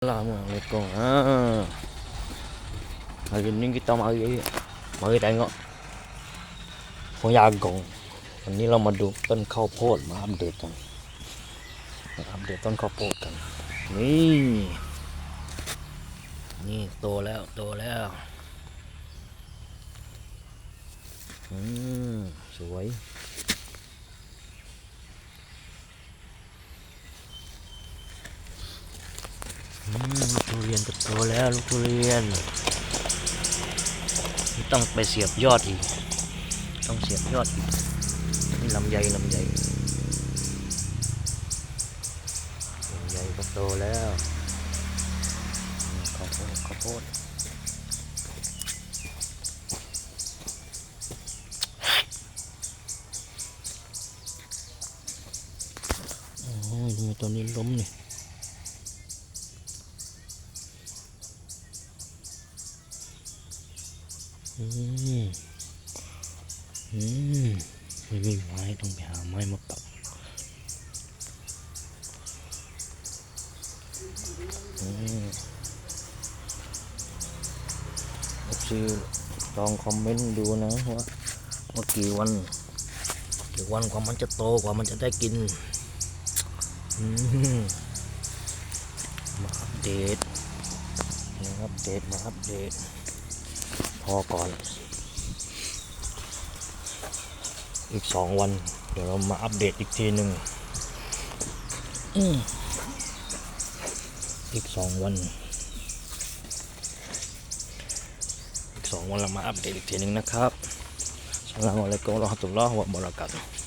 Assalamualaikum. Ha. Hari ni kita mari mari tengok Hong Yagong. วันนี้เรามาดูต้นข้าวโพดมาอัปเดตกันมาอัปเดตต้นข้าวโพดกัน นี่ นี่โตแล้วโตแล้วอืมสวย อืม ลูกทุเรียนก็โตแล้วลูกทุเรียน ต้องไปเสียบยอดอีก ต้องเสียบยอดอีกนี่ลำไยลำไยลำไยก็โตแล้วข้าวโพดข้าวโพดโอ้ยทำไมตัวนี้ล้มเนี่ย อืมอืมไม่มีไม้ต้องไปหาไม้มาปักอืมซีลองคอมเมนต์ดูนะว่าว่ากี่วันกี่วันกว่ามันจะโตกว่ามันจะได้กินอืมมาอัปเดตมาอัปเดตมาอัปเดต พอก่อน อีกสองวัน เดี๋ยวเรามาอัปเดตอีกทีหนึ่งอืมอีกสองวัน อีกสองวันเรามาอัปเดตอีกทีหนึ่งนะครับสลามอะลัยกุมวะเราะห์มะตุลลอฮ์วะบะเราะกาตุฮ์